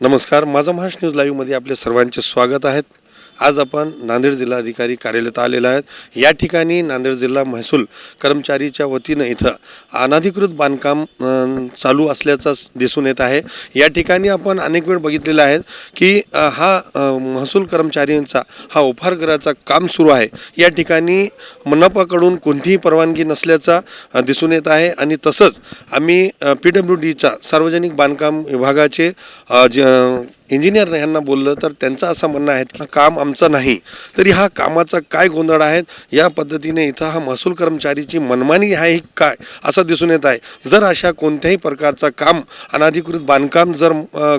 नमस्कार माझा महाराष्ट्र न्यूज लाईव्हमध्ये आपले सर्वांचे स्वागत आहेत आज आपण नांदेड जिल्हाधिकारी कार्यालयात आलेलो आहेत. या ठिकाणी नांदेड जिल्हा महसूल कर्मचारीच्या वतीनं इथं अनधिकृत बांधकाम चालू असल्याचं दिसून येत आहे. या ठिकाणी आपण अनेक वेळ बघितलेलं आहे की हा महसूल कर्मचाऱ्यांचा हा उपहारगृहाचा काम सुरू आहे. या ठिकाणी मनपाकडून कोणतीही परवानगी नसल्याचा दिसून येत आहे आणि तसंच आम्ही पी डब्ल्यू डीच्या सार्वजनिक बांधकाम विभागाचे ज इंजिनियर यांना बोललं तर त्यांचं असं म्हणणं आहे की काम आम आमचा नाही. तरी हा कामाचा काय गोंधळ आहे या पद्धतीने इथं हा महसूल कर्मचारीची मनमानी आहे काय? असं दिसून येत आहे. जर अशा कोणत्याही प्रकारचं काम अनधिकृत बांधकाम जर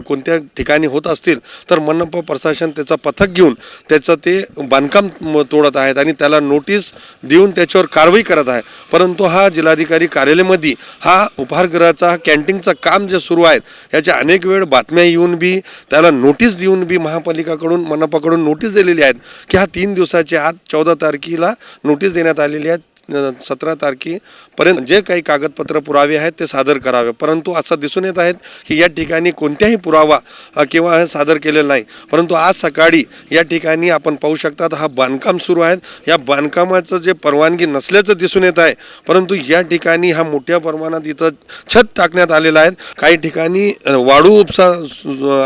कोणत्या ठिकाणी होत असतील तर मनपा प्रशासन त्याचा पथक घेऊन त्याचं ते बांधकाम तोडत आहेत आणि त्याला नोटीस देऊन त्याच्यावर कारवाई करत आहे परंतु हा जिल्हाधिकारी कार्यालयामध्ये हा उपहारगृहाचा हा कॅन्टीनचं काम जे सुरू आहेत याच्या अनेक वेळ बातम्या येऊन बी त्याला नोटीस देऊन बी महापालिकाकडून मनपाकडून नोटीस दिलेली आहेत की हा तीन दिवसाच्या आत चौदा तारखेला नोटीस देण्यात आलेली आहे सतरा तारखेपर्यंत जे काही कागदपत्र पुरावे आहेत ते सादर करावे. परंतु असं दिसून येत आहेत की या ठिकाणी कोणत्याही पुरावा किंवा सादर केलेला नाही. परंतु आज सकाळी या ठिकाणी आपण पाहू शकतात हा बांधकाम सुरू आहे या बांधकामाचं जे परवानगी नसल्याचं दिसून येत आहे. परंतु या ठिकाणी हा मोठ्या प्रमाणात इथं छत टाकण्यात आलेला आहे. काही ठिकाणी वाळू उपसा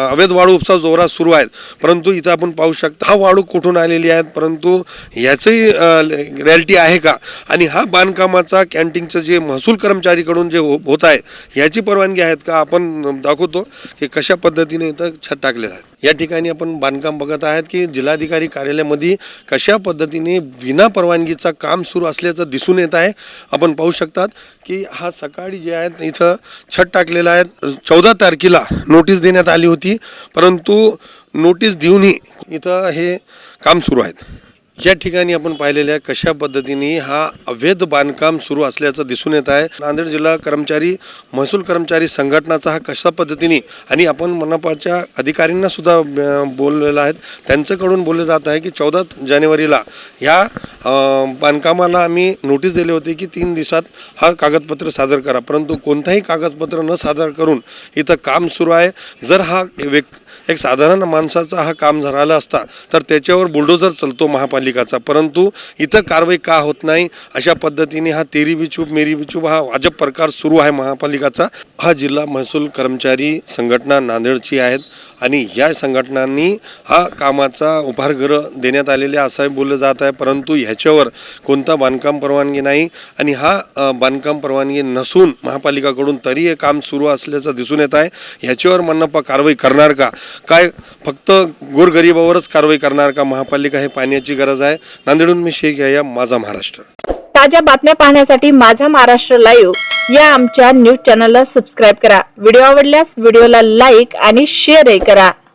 अवैध वाळू उपसा जोरात सुरू आहेत. परंतु इथं आपण पाहू शकता हा वाळू कुठून आलेली आहेत? परंतु याचंही रिॲलिटी आहे का? आणि हा बांधकामाचा कॅन्टीनचं जे महसूल कर्मचारीकडून जे हो- होत आहे याची परवानगी आहेत का? आपण दाखवतो की कशा पद्धतीने इथं छत टाकलेलं आहे. या ठिकाणी आपण बांधकाम बघत आहेत की जिल्हाधिकारी कार्यालयामध्ये कशा पद्धतीने विना परवानगीचं काम सुरू असल्याचं दिसून येत आहे. आपण पाहू शकतात की हा सकाळी जे आहेत इथं छत टाकलेला आहे. चौदा तारखेला नोटीस देण्यात आली होती परंतु नोटीस देऊनही इथं हे काम सुरू आहेत. या ठिकाणी आपण पाहिलेल्या कशा पद्धतीने हा अवैध बांधकाम सुरू असल्याचं दिसून येत आहे नांदेड जिल्हा कर्मचारी महसूल कर्मचारी संघटनाचा हा कशा पद्धतीने आणि आपण मनपाच्या अधिकाऱ्यांना सुद्धा बोललेलं आहेत त्यांच्याकडून बोललं जात आहे की चौदा जानेवारीला ह्या बांधकामाला आम्ही नोटीस दिली होती की तीन दिवसात हा कागदपत्र सादर करा. परंतु कोणताही कागदपत्र न सादर करून इथं काम सुरू आहे. जर हा व्यक् एक साधारण माणसाचा हा काम झाला असता तर त्याच्यावर बुलडोजर चालतो महापालिकाचा. परंतु इथं कारवाई का होत नाही? अशा पद्धतीने हा तेरी बिचूप मेरी बिचूप हा अजब प्रकार सुरू आहे महापालिकाचा. हा जिल्हा महसूल कर्मचारी संघटना नांदेडची आहेत आणि या संघटनांनी हा कामाचा उपहारगृह देण्यात आलेले असं बोललं जात आहे. परंतु ह्याच्यावर कोणता बांधकाम परवानगी नाही आणि हा बांधकाम परवानगी नसून महापालिकाकडून तरी हे काम सुरू असल्याचं दिसून येत आहे. ह्याच्यावर मनपा कारवाई करणार का? काय फक्त गोरगरिबावरच कारवाई करणार का महापालिका हे पाण्याची गरज गरज आहे. नांदेडून मी शेख या माझा महाराष्ट्र. ताज्या बातम्या पाहण्यासाठी माझा महाराष्ट्र लाईव्ह या आमच्या न्यूज चॅनलला सबस्क्राईब करा. व्हिडिओ आवडल्यास व्हिडिओला लाईक आणि शेअरही करा.